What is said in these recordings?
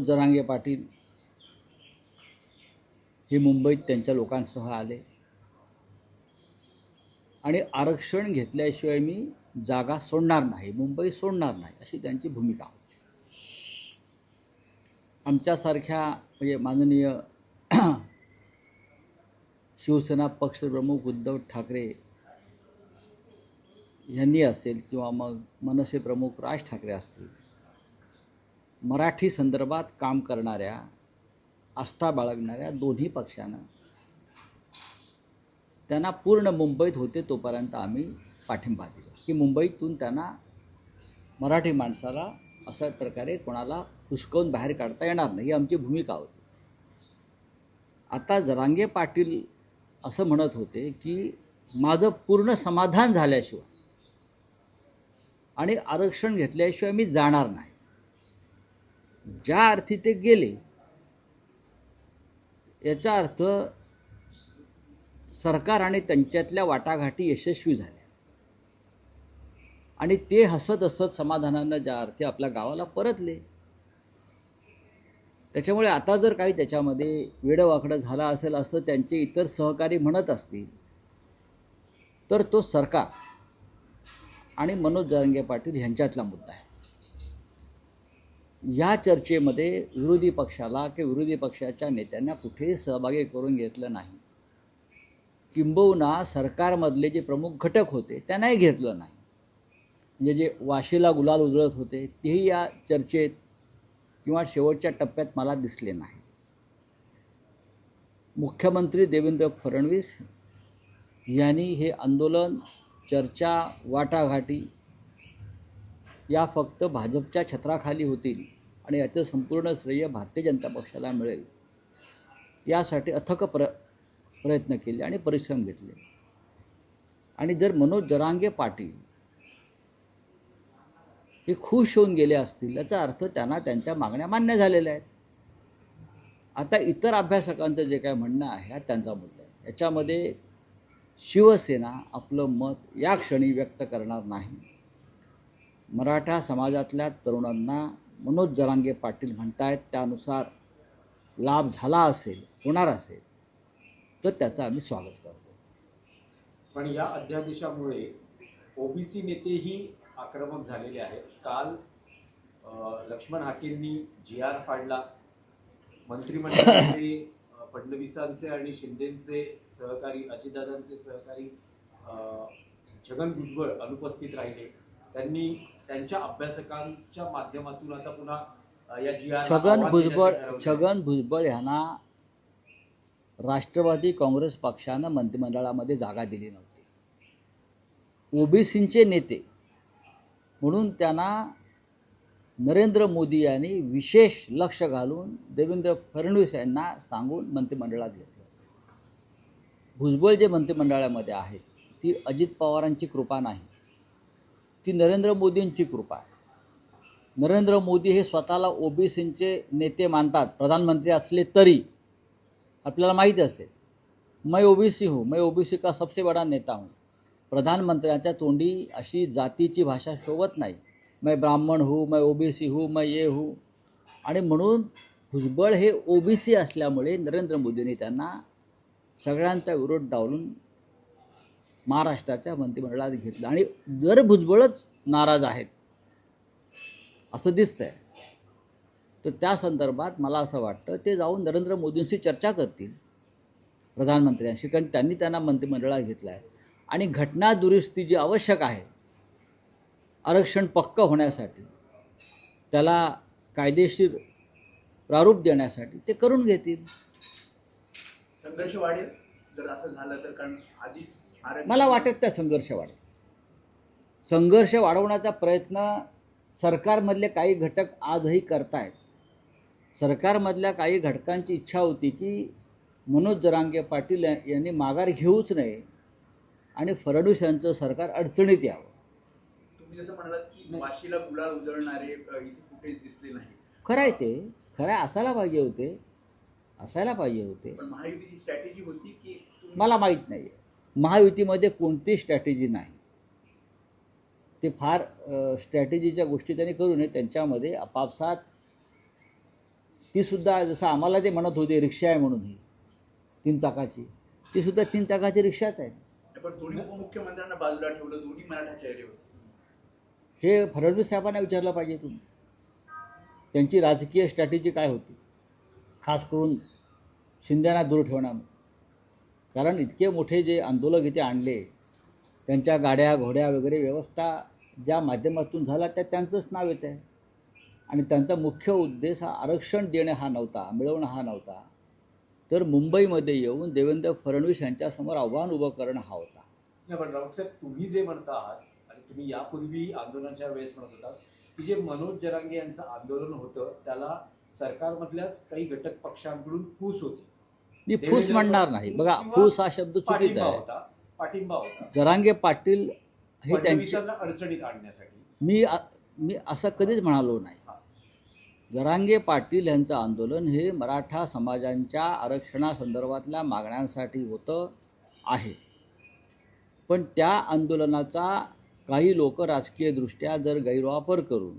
मनोज जरांगे पाटील हे मुंबईत त्यांच्या लोकांसह आले. आणि आरक्षण घेतल्याशिवाय मी जागा सोडणार नाही मुंबई सोडणार नाही अशी त्यांची भूमिका आमच्यासारख्या म्हणजे माननीय शिवसेना पक्षप्रमुख उद्धव ठाकरे यांनी असेल किंवा मग मनसे प्रमुख राज ठाकरे असतील मराठी संदर्भात काम करणाऱ्या आस्था बाळगणाऱ्या दोन्ही पक्षानं. त्यांना पूर्ण मुंबईत होते तोपर्यंत आम्ही पाठिंबा दिला. की मुंबईतून त्यांना मराठी माणसाला अशा प्रकारे कोणाला हुसकवून बाहेर काढता येणार नाही ही आमची भूमिका होती. आता जरांगे पाटील असं म्हणत होते की माझं पूर्ण समाधान झाल्याशिवाय आणि आरक्षण घेतल्याशिवाय मी जाणार नाही. ज्या अर्थी ते गेले याचा अर्थ सरकार आणि त्यांच्यातल्या वाटाघाटी यशस्वी झाल्या. आणि ते हसत हसत समाधानानं ज्या अर्थी आपल्या गावाला परतले. त्याच्यामुळे आता जर काही त्याच्यामध्ये वेडवाकडं झालं असेल असं त्यांचे इतर सहकारी म्हणत असतील तर तो सरकार आणि मनोज जरंगे पाटील ह्यांच्यातला मुद्दा आहे. या चर्चेमध्ये विरोधी पक्षाला किंवा विरोधी पक्षाच्या नेत्यांना कुठेही सहभागी करून घेतलं नाही. किंबहुना सरकारमधले जे प्रमुख घटक होते त्यांनाही घेतलं नाही. म्हणजे जे वाशीला गुलाल उजळत होते तेही या चर्चेत किंवा शेवटच्या टप्प्यात मला दिसले नाही. मुख्यमंत्री देवेंद्र फडणवीस यांनी हे आंदोलन चर्चा वाटाघाटी या फक्त भाजपच्या छत्राखाली होतील आणि याचं संपूर्ण श्रेय भारतीय जनता पक्षाला मिळेल. यासाठी अथक प्र प्रयत्न केले आणि परिश्रम घेतले. आणि जर मनोज जरांगे पाटील हे खुश होऊन गेले असतील याचा अर्थ त्यांना त्यांच्या मागण्या मान्य झालेल्या आहेत. आता इतर अभ्यासकांचं जे काय म्हणणं आहे हा त्यांचा मुद्दा आहे. याच्यामध्ये शिवसेना आपलं मत या क्षणी व्यक्त करणार नाही. मराठा समाजातल्या तरुणांना मनोज जरांगे पाटील म्हणतायत त्यानुसार लाभ झाला असेल होणार असेल तर त्याचं आम्ही स्वागत करतो. पण या अध्यादेशामुळे ओबीसी नेतेही आक्रमक झालेले आहेत. काल लक्ष्मण हाकेंनी जी आर फाडला. मंत्रिमंडळाचे फडणवीसांचे आणि शिंदेचे सहकारी अजितदादांचे सहकारी छगन भुजबळ अनुपस्थित राहिले. त्यांनी त्यांच्या अभ्यासकांच्या माध्यमातून आता पुन्हा या जी छगन भुजबळ छगन भुजबळ ह्यांना राष्ट्रवादी काँग्रेस पक्षानं मंत्रिमंडळामध्ये जागा दिली नव्हती. ओबीसींचे नेते म्हणून त्यांना नरेंद्र मोदी यांनी विशेष लक्ष घालून देवेंद्र फडणवीस यांना सांगून मंत्रिमंडळात घेतलं भुजबळ जे मंत्रिमंडळामध्ये आहेत ती अजित पवारांची कृपा नाही. ती नरेंद्र मोदींची कृपा आहे. नरेंद्र मोदी हे स्वतःला ओबीसींचे नेते मानतात प्रधानमंत्री असले तरी. आपल्याला माहीत असेल मैं ओबीसी हूँ मैं ओबीसी का सबसे बड़ा नेता हूँ. प्रधानमंत्र्यांच्या तोंडी अशी जातीची भाषा शोभत नाही. मैं ब्राह्मण हूँ मैं ओबीसी हूँ मैं ये हूँ. आणि म्हणून भुजबळ हे ओबीसी असल्यामुळे नरेंद्र मोदींनी त्यांना सगळ्यांचा विरोध डावलून महाराष्ट्राच्या मंत्रिमंडळात घेतलं. आणि जर भुजबळच नाराज आहेत असं दिसतंय तर त्या संदर्भात मला असं वाटतं ते जाऊन नरेंद्र मोदींशी चर्चा करतील प्रधानमंत्र्यांशी कारण त्यांनी त्यांना मंत्रिमंडळात घेतलं आहे आणि घटना दुरुस्ती जी आवश्यक आहे आरक्षण पक्क होण्यासाठी त्याला कायदेशीर प्रारूप देण्यासाठी ते करून घेतील. संघर्ष वाढेल जर असं झालं तर कारण आधीच मला वाटत त्या संघर्ष वाढेल. संघर्ष वाढवण्याचा प्रयत्न सरकारमधले काही घटक आजही करतायत. सरकारमधल्या काही घटकांची इच्छा होती की मनोज जरांगे पाटील यांनी माघार घेऊच नये आणि फडणवीस यांचं सरकार अडचणीत यावं. तुम्ही जसं म्हणालात की वाशीला गुलाल उजळणारे कुठेच दिसले नाही खरं आहे ते. खरं असायला पाहिजे होते. असायला पाहिजे होते. पण महायुतीची स्ट्रॅटेजी होती की मला माहीत नाही आहे महायुतीमध्ये कोणती स्ट्रॅटेजी नाही. ते फार स्ट्रॅटेजीच्या गोष्टी त्यांनी करू नये त्यांच्यामध्ये आपापसात तीसुद्धा जसं आम्हाला ते म्हणत होते रिक्षा आहे म्हणून ही तीन चाकाची. तीसुद्धा तीन चाकाची रिक्षाच आहे. पण दोन्ही उपमुख्यमंत्र्यांना बाजूला ठेवलं दोन्ही मराठा चेहरे होते. हे फडणवीस साहेबांना विचारलं पाहिजे तुम्ही. त्यांची राजकीय स्ट्रॅटेजी काय होती? खास करून शिंद्यांना दूर ठेवणं कारण इतके मोठे जे आंदोलक इथे आणले त्यांच्या गाड्या घोड्या वगैरे व्यवस्था ज्या माध्यमातून झाला त्या त्यांचंच नाव येतं आहे. आणि त्यांचा मुख्य उद्देश हा आरक्षण देणं हा नव्हता मिळवणं हा नव्हता. तर मुंबईमध्ये येऊन देवेंद्र फडणवीस यांच्यासमोर आव्हान उभं करणं हा होता. नाही पण राऊतसाहेब तुम्ही जे म्हणता आहात आणि तुम्ही यापूर्वी आंदोलनाच्या वेळेस म्हणत होता की जे मनोज जरांगे यांचं आंदोलन होतं त्याला सरकारमधल्याच काही घटक पक्षांकडून फूस होती. मी फूस म्हणणार नाही. बघा फूस हा शब्द चुकीचा आहे. पाठिंबा होता जरांगे पाटील हे त्यांचे फडणवीसांना अडचणीत आणण्यासाठी. मी आ- मी असं कधीच म्हणालो नाही. जरांगे पाटील यांचं आंदोलन हे मराठा समाजांच्या आरक्षणासंदर्भातल्या मागण्यांसाठी होतं आहे. पण त्या आंदोलनाचा काही लोक राजकीयदृष्ट्या जर गैरवापर करून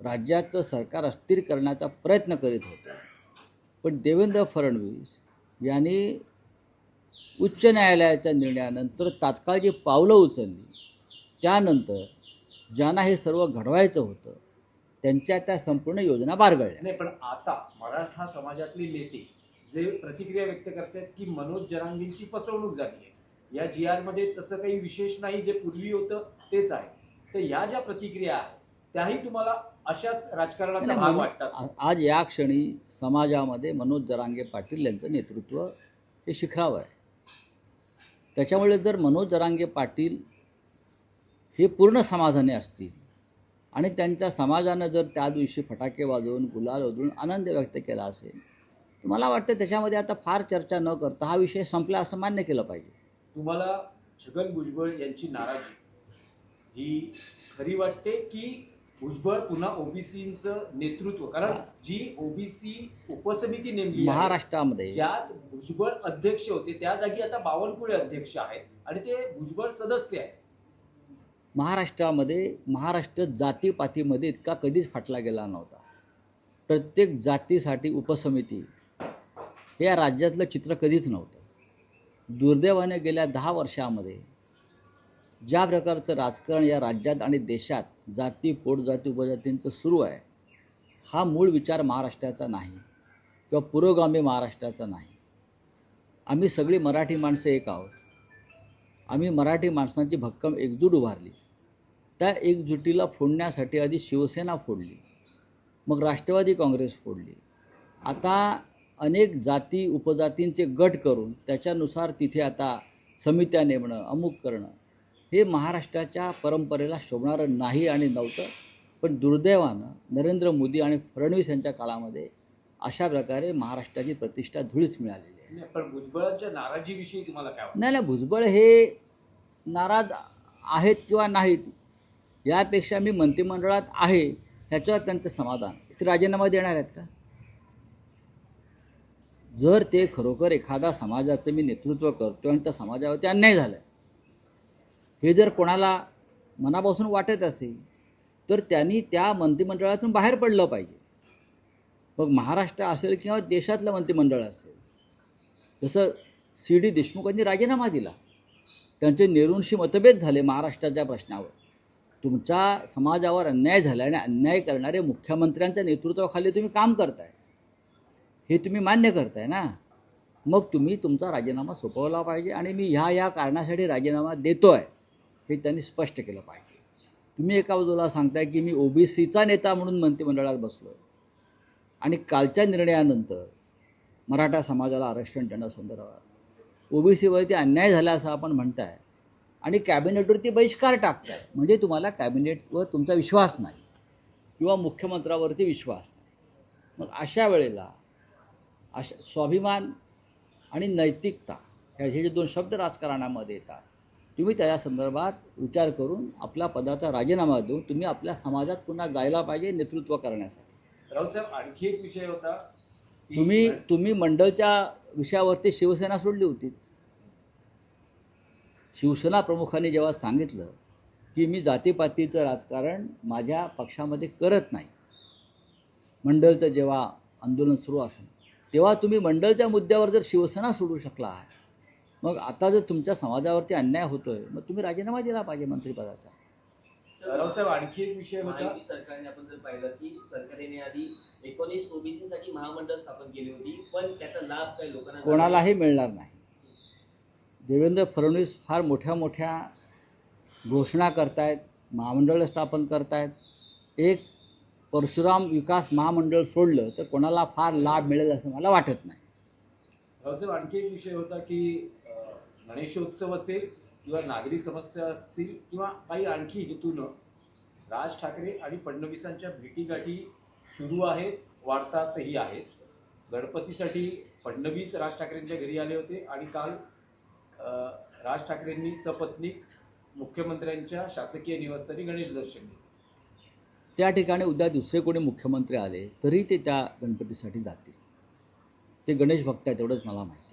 राज्याचं सरकार अस्थिर करण्याचा प्रयत्न करीत होते पण देवेंद्र फडणवीस यांनी उच्च न्यायालयाच्या निर्णयानंतर तात्काळ जी पावलं उचलली त्यानंतर ज्यांना हे सर्व घडवायचं होतं त्यांच्या त्या संपूर्ण योजना बारगळल्या. नाही पण आता मराठा समाजातली नेते जे प्रतिक्रिया व्यक्त करतात की मनोज जरांगींची फसवणूक झाली आहे या जी आरमध्ये तसं काही विशेष नाही जे पूर्वी होतं तेच आहे. तर या ज्या प्रतिक्रिया आहेत त्याही तुम्हाला अशाच राजकारणाचा भाग वाटतात. आज या क्षणी समाजामध्ये मनोज जरांगे पाटील यांचं नेतृत्व हे शिखरावर आहे. त्याच्यामुळे जर मनोज जरांगे पाटील हे पूर्ण समाधानी असतील आणि त्यांच्या समाजानं जर त्या दिवशी फटाके वाजवून गुलाल वाजवून आनंद व्यक्त केला असेल तर मला वाटतं त्याच्यामध्ये आता फार चर्चा न करता हा विषय संपला असं मान्य केलं पाहिजे. तुम्हाला छगन भुजबळ यांची नाराजी ही खरी वाटते की भुजबळ पुन्हा ओबीसीचं नेतृत्व. कारण जी ओबीसी उपसमिती नेमली आहे, महाराष्ट्रामध्ये. ज्यात भुजबळ अध्यक्ष होते त्या जागी आता बावनकुळे अध्यक्ष आहेत आणि ते भुजबळ सदस्य आहेत. महाराष्ट्रामध्ये महाराष्ट्र जातीपातीमध्ये इतका कधीच फाटला गेला नव्हता. प्रत्येक जातीसाठी उपसमिती हे या राज्यातलं चित्र कधीच नव्हतं. दुर्दैवाने गेल्या दहा वर्षामध्ये ज्या प्रकारचं राजकारण या राज्यात आणि देशात जाती पोटजाती उपजातींचं सुरू आहे हा मूळ विचार महाराष्ट्राचा नाही किंवा पुरोगामी महाराष्ट्राचा नाही. आम्ही सगळी मराठी माणसं एक आहोत. आम्ही मराठी माणसांची भक्कम एकजूट उभारली. त्या एकजुटीला फोडण्यासाठी आधी शिवसेना फोडली मग राष्ट्रवादी काँग्रेस फोडली. आता अनेक जाती उपजातींचे गट करून त्याच्यानुसार तिथे आता समित्या नेमणं अमुक करणं हे महाराष्ट्राच्या परंपरेला शोभणारं नाही आणि नव्हतं पण दुर्दैवानं नरेंद्र मोदी आणि फडणवीस यांच्या काळामध्ये अशा प्रकारे महाराष्ट्राची प्रतिष्ठा धुळीच मिळालेली आहे. पण भुजबळांच्या नाराजीविषयी तुम्हाला काय नाही नाही भुजबळ हे नाराज आहेत किंवा नाहीत यापेक्षा मी मंत्रिमंडळात आहे ह्याच्यावर त्यांचं समाधान. ते राजीनामा देणार आहेत का? जर ते खरोखर एखादा समाजाचं मी नेतृत्व करतो आणि त्या समाजावरती अन्याय झाला हे जर कोणाला मनापासून वाटत असेल तर त्यांनी त्या मंत्रिमंडळातून बाहेर पडलं पाहिजे. मग महाराष्ट्र असेल किंवा देशातलं मंत्रिमंडळ असेल जसं सी डी देशमुखांनी राजीनामा दिला त्यांचे नेहरूंशी मतभेद झाले महाराष्ट्राच्या प्रश्नावर. तुमच्या समाजावर अन्याय झाला आणि अन्याय करणारे मुख्यमंत्र्यांच्या नेतृत्वाखाली तुम्ही काम करताय. हे तुम्ही मान्य करताय ना? मग तुम्ही तुमचा राजीनामा सोपवला पाहिजे आणि मी ह्या या कारणासाठी राजीनामा देतो आहे हे त्यांनी स्पष्ट केलं पाहिजे. तुम्ही एका बाजूला सांगताय की मी ओबीसीचा नेता म्हणून मंत्रिमंडळात बसलो आहे आणि कालच्या निर्णयानंतर मराठा समाजाला आरक्षण देण्यासंदर्भात ओबीसीवरती अन्याय झाला असं आपण म्हणताय आणि कॅबिनेटवरती बहिष्कार टाकताय. म्हणजे तुम्हाला कॅबिनेटवर तुमचा विश्वास नाही किंवा मुख्यमंत्र्यावरती विश्वास नाही. मग अशा वेळेला अशा स्वाभिमान आणि नैतिकता ह्या हे जे दोन शब्द राजकारणामध्ये येतात तुम्ही त्या संदर्भात विचार करून आपल्या पदाचा राजीनामा देऊन तुम्ही आपल्या समाजात पुन्हा जायला पाहिजे नेतृत्व करण्यासाठी. राऊत साहेब आणखी एक विषय होता तुम्ही तुम्ही मंडलच्या विषयावरती शिवसेना सोडली होती. शिवसेना प्रमुखांनी जेव्हा सांगितलं की मी जातीपातीचं राजकारण माझ्या पक्षामध्ये करत नाही मंडलचं जेव्हा आंदोलन सुरू असेल तेव्हा तुम्ही मंडळच्या मुद्द्यावर जर शिवसेना सोडू शकला आहे मग आता जर तुमच्या समाजावरती अन्याय होतोय मग तुम्ही राजीनामा दिला पाहिजे मंत्रिपदाचा. रावसाहेब आणखी एक विषय होता. सरकारने आपण जर पाहिलं की सरकारने आधी एकोणीस ओबीसी साठी महामंडळ स्थापन केली होती पण त्याचा लाभ काही लोकांना कोणालाही मिळणार नाही. देवेंद्र फडणवीस फार मोठ्या मोठ्या घोषणा करतायत महामंडळ स्थापन करतायत. एक परशुराम विकास महामंडळ सोडलं तर कोणाला फार लाभ मिळेल असं मला वाटत नाही. रावसाहेब आणखी एक विषय होता की गणेशोत्सव असेल किंवा नागरी समस्या असतील किंवा काही आणखी हेतूनं राज ठाकरे आणि फडणवीसांच्या भेटीगाठी सुरू आहेत वाढतातही आहेत. गणपतीसाठी फडणवीस राज ठाकरेंच्या घरी आले होते आणि काल राज ठाकरेंनी सपत्नीक मुख्यमंत्र्यांच्या शासकीय निवासस्थानी गणेश दर्शन घेतलं. त्या ठिकाणी उद्या दुसरे कोणी मुख्यमंत्री आले तरी ते त्या गणपतीसाठी जातील. ते गणेश भक्त आहेत एवढंच मला माहिती.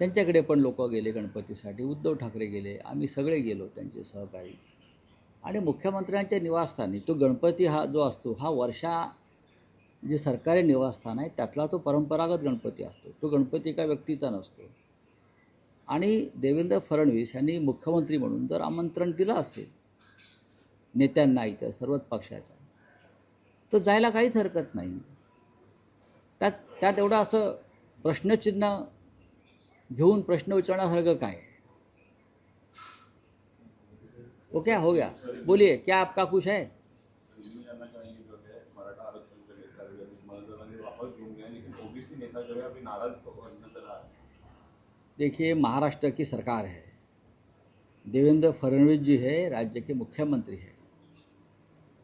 त्यांच्याकडे पण लोक गेले गणपतीसाठी. उद्धव ठाकरे गेले आम्ही सगळे गेलो त्यांचे सहकारी. आणि मुख्यमंत्र्यांच्या निवासस्थानी तो गणपती हा जो असतो हा वर्षा जे सरकारी निवासस्थान आहे त्यातला तो परंपरागत गणपती असतो. तो गणपती एका व्यक्तीचा नसतो. आणि देवेंद्र फडणवीस यांनी मुख्यमंत्री म्हणून जर आमंत्रण दिलं असेल नेत्यांना इतर सर्वच पक्षाच्या तर जायला काहीच हरकत नाही. त्यात त्यात एवढं असं प्रश्नचिन्ह घेऊन प्रश्न विचारण्यासारखं काय? आहे? वो क्या हो गया? बोलिए, क्या आपका कुछ है है को है हैं? देखिए, महाराष्ट्र की सरकार है। देवेंद्र फडणवीस जी है, राज्य के मुख्यमंत्री है।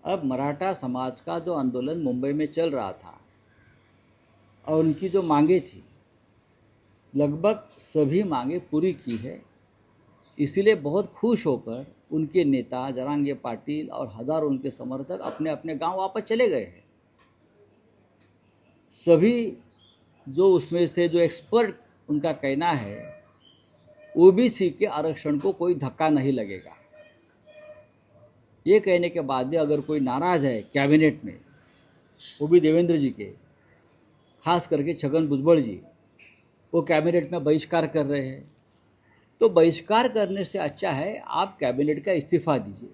अब मराठा समाज का जो आंदोलन मुंबई में चल रहा था और उनकी जो मांगे थी लगभग सभी मांगे पूरी की है। इसीलिए बहुत खुश होकर उनके नेता जरांगे पाटिल और हज़ारों उनके समर्थक अपने अपने गाँव वापस चले गए हैं। सभी जो उसमें से जो एक्सपर्ट उनका कहना है ओबीसी के आरक्षण को कोई धक्का नहीं लगेगा। ये कहने के बाद भी अगर कोई नाराज़ है कैबिनेट में वो भी देवेंद्र जी के, खास करके छगन भुजबल जी वो कैबिनेट में बहिष्कार कर रहे हैं। तो बहिष्कार करने से अच्छा है आप कैबिनेट का इस्तीफा दीजिए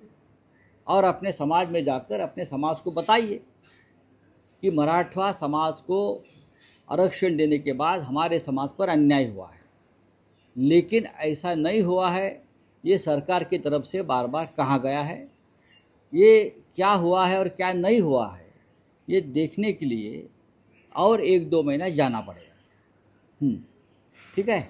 और अपने समाज में जाकर अपने समाज को बताइए कि मराठवा समाज को आरक्षण देने के बाद हमारे समाज पर अन्याय हुआ है। लेकिन ऐसा नहीं हुआ है ये सरकार की तरफ़ से बार बार कहा गया है। ये क्या हुआ है और क्या नहीं हुआ है ये देखने के लिए और एक दो महीना जाना पड़ेगा। हम्म, ठीक है